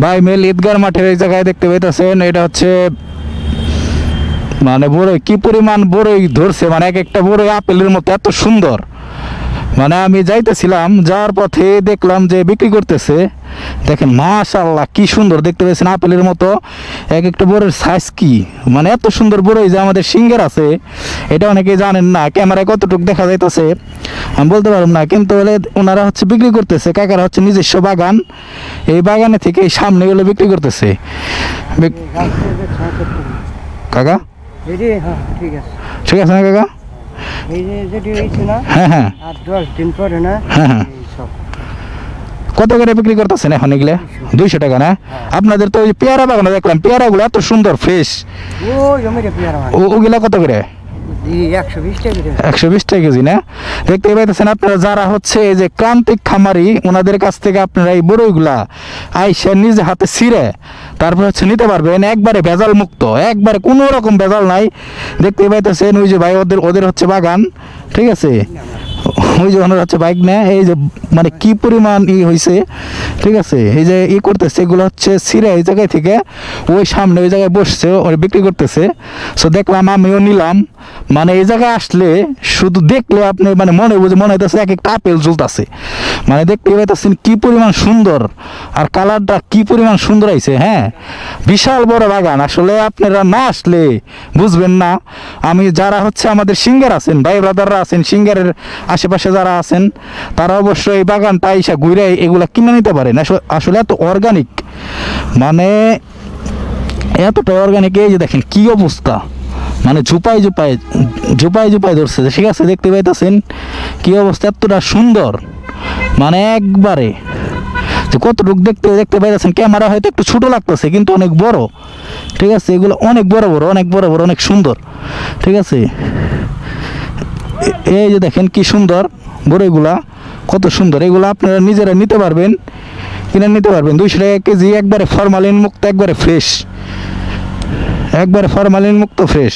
ভাই, মেল ঈদগার মাঠের এই জায়গায় দেখতে পাইতেছেন, এটা হচ্ছে মানে বড়ই, কি পরিমাণ বড়ই ধরছে মানে এক একটা বড়ই আপেলের মতো, এত সুন্দর। মানে আমি যাইতেছিলাম, যাওয়ার পথে দেখলাম যে বিক্রি করতেছে। দেখেন মাশাল্লাহ কি সুন্দর। দেখতে পেয়েছেন আপেলের মতো। এক একটা বড়ের সাইজ কি? মানে এত সুন্দর বড়ই যে আমাদের সিঙ্গের আছে এটা অনেকে জানেন না। ক্যামেরায় কতটুকু দেখা যাইতেছে আমি বলতে পারব না। কিন্তু হলে ওনারা হচ্ছে বিক্রি করতেছে। কাকারা হচ্ছে নিজস্ব বাগান। এই বাগানে থেকে এই সামনে গেলে বিক্রি করতেছে। কাকা? হ্যাঁ ঠিক আছে। না কাকা? হ্যাঁ হ্যাঁ। আর দশ দিন পরে না হ্যাঁ হ্যাঁ। কত করে বিক্রি করতেছেন এখন এগুলো? দুইশো টাকা না? আপনাদের তো ওই পেয়ারা বাগানে দেখলাম পেয়ারাগুলো এত সুন্দর ফ্রেশ ওগুলা কত করে? একশো বিশ টাকা করে। একশো বিশ টাকা কেজি না? দেখতে পাইতেছেন আপনারা যারা হচ্ছে এই যে ক্রান্তিক খামারি ওনাদের কাছ থেকে আপনারা এই বড়ইগুলা আইসা নিজে হাতে ছিঁড়ে তারপর হচ্ছে নিতে পারবেন একবারে ভেজাল মুক্ত একবারে কোনো রকম ভেজাল নাই। দেখতে পাইতেছেন ওই যে ভাই ওদের ওদের হচ্ছে বাগান ঠিক আছে? ওই যে ওনার হচ্ছে বাইক নেয়, এই যে মানে কি পরিমাণ ই হয়েছে ঠিক আছে? এই যে ই করতেছে, এগুলো হচ্ছে ছিঁড়ে এই জায়গায় থেকে ওই সামনে ওই জায়গায় বসছে, ওরা বিক্রি করতেছে। সো দেখলাম আমিও নিলাম। মানে এই জায়গায় আসলে শুধু দেখলে আপনি মানে মনে বুঝে মনে হইতেছে এক একটা আপেল ঝুলতেছে মানে দেখতে পাইতেছেন কি পরিমাণ সুন্দর, আর কালারটা কি পরিমাণ সুন্দর হয়েছে হ্যাঁ? বিশাল বড় বাগান, আসলে আপনারা না আসলে বুঝবেন না। আমি যারা হচ্ছে আমাদের সিঙ্গার আছেন, ভাই ব্রাদাররা আছেন, সিঙ্গারের আশেপাশে যারা আছেন, তারা অবশ্যই এই বাগানটা আইসা ঘুরে এগুলা কিনে নিতে পারেন। আসলে- এত অর্গানিক মানে এতটা অর্গানিক এই যে দেখেন কি অবস্থা। মানে ঝুপাই ঝুপাই ঝুপাই ঝুপাই ধরছে। ঠিক আছে, দেখতে পাইতেছেন কি অবস্থা, এতটা সুন্দর। মানে একবারে। যে কতটুকু দেখতে দেখতে পাইতেছেন ক্যামেরা হয়তো একটু ছোট লাগতেছে, কিন্তু অনেক বড়। ঠিক আছে, এগুলো অনেক বড় বড়, অনেক বড় বড়, অনেক সুন্দর। ঠিক আছে? এই যে দেখেন কি সুন্দর বড়ইগুলা কত সুন্দর। এগুলো আপনারা নিজেরা নিতে পারবেন, কিনে নিতে পারবেন। দুইশো টাকা কেজি, একবারে ফরমালিন মুক্ত, একবারে ফ্রেশ একবারে ফরমালিন মুক্ত ফ্রেশ